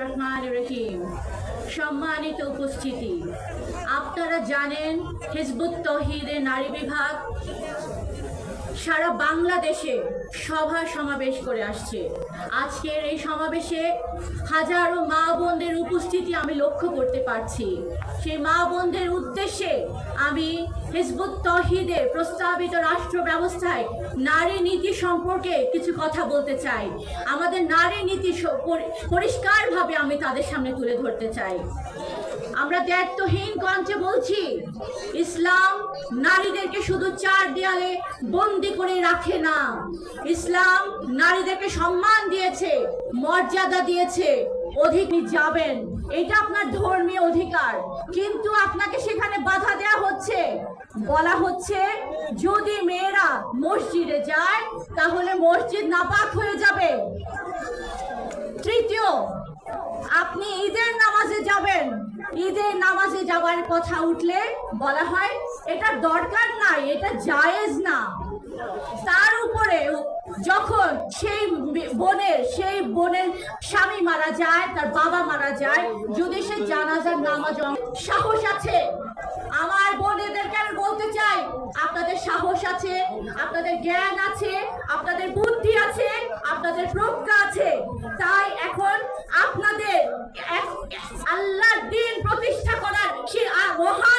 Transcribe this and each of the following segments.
রহমান রহিম সম্মানিত উপস্থিতি। আপনারা জানেন হিজবুত তহিদের নারী বিভাগ সারা বাংলাদেশে সভা সমাবেশ করে আসছে। আজকের এই সমাবেশে হাজারো মা বোনদের উপস্থিতি আমি লক্ষ্য করতে পারছি। সেই মা বোনদের উদ্দেশ্যে আমি হিজবুত তহিদের প্রস্তাবিত রাষ্ট্র ব্যবস্থায় নারী নীতি সম্পর্কে কিছু কথা বলতে চাই। আমাদের নারী নীতি পরি- পরিষ্কারভাবে আমি তাদের সামনে তুলে ধরতে চাই। আমরা দায়িত্বহীন কণ্ঠে বলছি, ইসলাম নারীদেরকে শুধু চার দেয়ালে বন্দি করে রাখে না। ইসলাম নারীদেরকে সম্মান দিয়েছে, মর্যাদা দিয়েছে, অধিক যাবেন। এটা আপনার ধর্মীয় অধিকার। কিন্তু আপনাকে সেখানে বাধা দেয়া হচ্ছে। বলা হচ্ছে, যদি মেয়েরা মসজিদে যায়, তাহলে মসজিদ নাপাক হয়ে যাবে। তৃতীয়, আপনি ঈদের নামাজে যাবেন। ঈদের নামাজে যাবার কথা উঠলে বলা হয়, এটা দরকার নাই, এটা জায়েজ না। তার উপরে যখন সেই বোনের সেই বোনের স্বামী মারা যায়, তার বাবা মারা যায়, যদি সে জানাজার নামাজ সাহস আছে। আমার বোনেদেরকে আমি বলতে চাই, আপনাদের সাহস আছে, আপনাদের জ্ঞান আছে, আপনাদের বুদ্ধি আছে, আপনাদের প্রজ্ঞা আছে। তাই এখন আপনাদের আল্লাহর দিন প্রতিষ্ঠা করার সে অংশগ্রহণ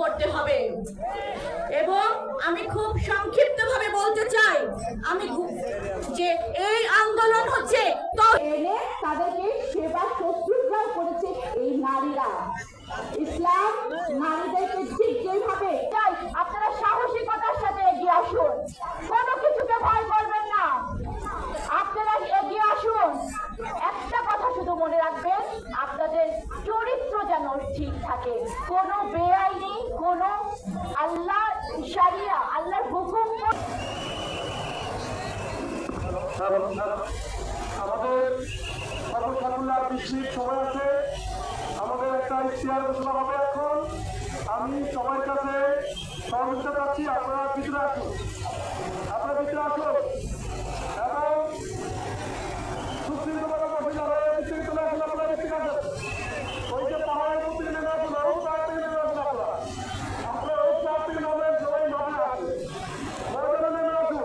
করতে হবে। এবং আমি খুব সংক্ষিপ্ত ভাবে বলতে চাই, আমি যে এই আন্দোলন হচ্ছে, তো এনে তাদেরকে সেবা শুশ্রূষাও করেছে এই নারীরা। ইসলাম নারীদেরকে ঠিক যেভাবে তাই আপনারা সাহসিকতার সাথে এগিয়ে আসুন কোনো কিছুকে ভয় করবেন না আপনারা এগিয়ে আসুন একটা কথা শুধু মনে রাখবেন আপনাদের চরিত্র যেন ঠিক থাকে কোনো বেআইনি কোনো আল্লাহ সারিয়া আল্লাহর হুকুম আমাদের সর্বসাকুল্লার বৃষ্টির সময় আছে। আমাদের একটা ইশতেহার ঘোষণা এখন। আমি সবার কাছে সহযোগিতা চাচ্ছি আপনারা ভিতরে আসুন আপনারা ভিতরে আসুন এবং সুশৃঙ্খলতা বসে যাবে ভিতরে চলে আসুন আপনারা ভিতরে আসুন ওই যে পাহাড়ের উপর থেকে নেমে আসুন ওই পাহাড় থেকে নেমে আসুন আপনারা আপনারা ওই পাহাড় থেকে নামেন সবাই নামে আসুন ময়দানে নেমে আসুন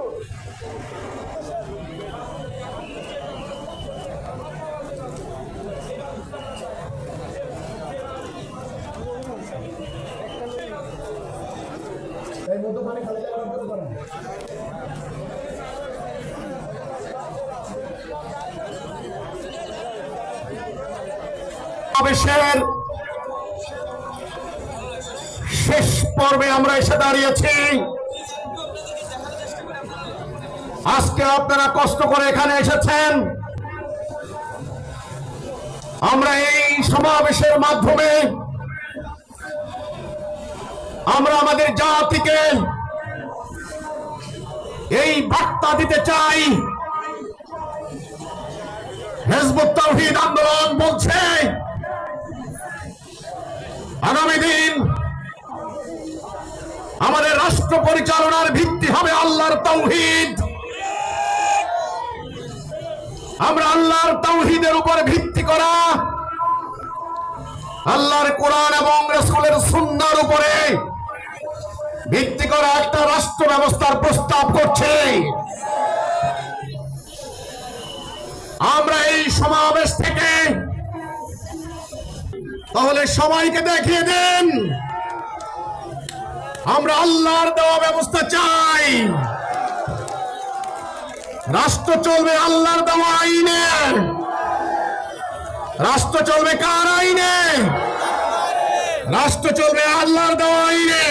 এই মতো পানি খালি জায়গা করতে পারেন সমাবেশের শেষ পর্বে আমরা এসে দাঁড়িয়েছি। আজকে আপনারা কষ্ট করে এখানে এসেছেন। আমরা এই সমাবেশের মাধ্যমে আমরা আমাদের জাতিকে এই বার্তা দিতে চাই। হেজবুত তৌহিদ আন্দোলন বলছে। রাষ্ট্র পরিচালনার ভিত্তি হবে আল্লাহর তৌহিদ। আমরা আল্লাহর তৌহিদের উপর ভিত্তি করা, আল্লাহর কোরআন এবং রসুলের সুন্নার উপরে ভিত্তি করা একটা রাষ্ট্র ব্যবস্থার প্রস্তাব করছে। আমরা এই সমাবেশ থেকে তাহলে সবাইকে দেখিয়ে দেন। আমরা আল্লাহর দেওয়া ব্যবস্থা চাই। রাষ্ট্র চলবে আল্লাহর দেওয়া আইনে। রাষ্ট্র চলবে কার আইনে? রাষ্ট্র চলবে আল্লাহর দেওয়া আইনে।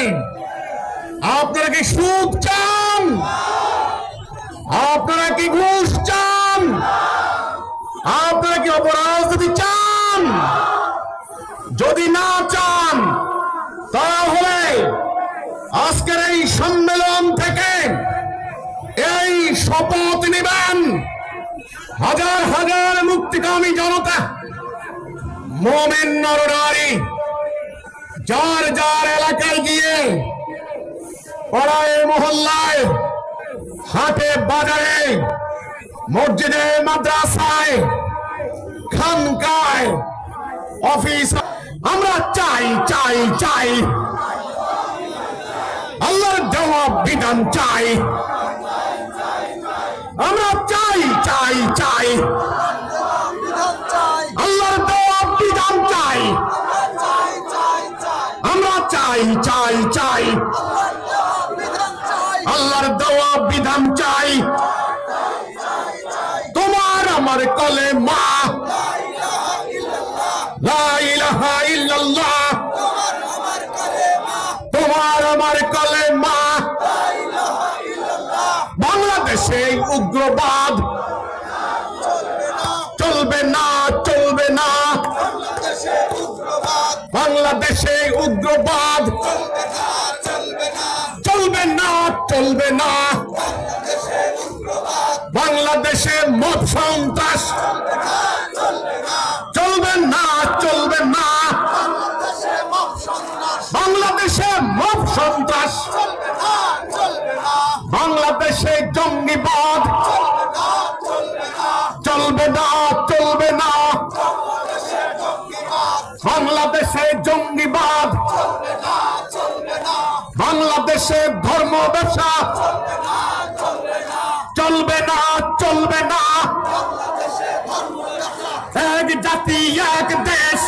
আপনারা কি সুদ চান? আপনারা কি ঘুষ চান? আপনারা কি অপরাজনীতি চান? যদি না চান আজকের এই সম্মেলন থেকে এই শপথ নেবেন। হাজার হাজার মুক্তিকামী জনতা, মোমেন নরনারী, যার যার এলাকায় গিয়ে পাড়ায়, মহল্লায়, হাটে, বাজারে, মসজিদে, মাদ্রাসায়, খানকায়, অফিস আমরা চাই চাই চাই আল্লাহর দেওয়া বিধান চাই। আমরা চাই চাই চাই। আল্লাহর দেওয়া বিধান চাই। আমরা চাই চাই চাই। আল্লাহর দেওয়া বিধান চাই। তোমার আমার কলে মা বাংলাদেশে উগ্রবাদ। চলবে না চলবে না। বাংলাদেশে উগ্রবাদ। চলবে না চলবে না। বাংলাদেশে মত সন্ত্রাস। চলবে না চলবে না। বাংলাদেশে মত সন্ত্রাস। বাংলাদেশে ধর্ম ব্যবসা। চলবে না চলবে না। এক জাতি, এক দেশ।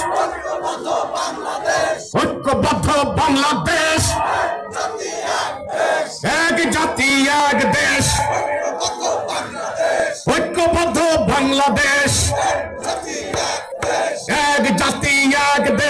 ঐক্যবদ্ধ বাংলাদেশ। এক জাতি, এক দেশ। ঐক্যবদ্ধ বাংলাদেশ। এক জাতি, এক দেশ